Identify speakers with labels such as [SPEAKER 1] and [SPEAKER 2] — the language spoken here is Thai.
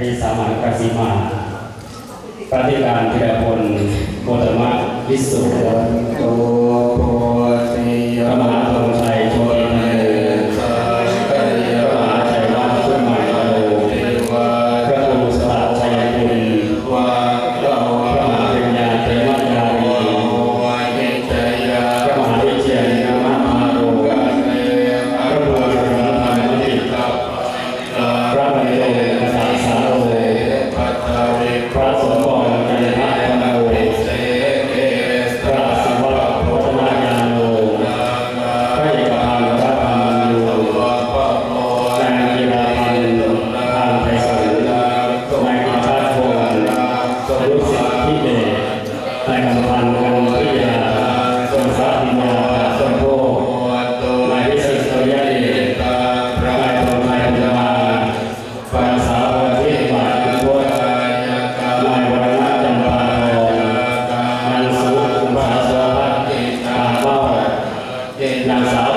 [SPEAKER 1] มีสามัญกสิมาปฏิการธีรพลโคตมะวิสุทธิ
[SPEAKER 2] ์ สนุสิทธิเด
[SPEAKER 1] ชแต่งพันกันพิยา
[SPEAKER 2] สมสัตินาสมโพนายวิสิตยเดชระนายตนนายาภาษาประเทศมาพุทธายวัฒจันทาทองนางสุาสวัสดิ์ตาเป้านางสา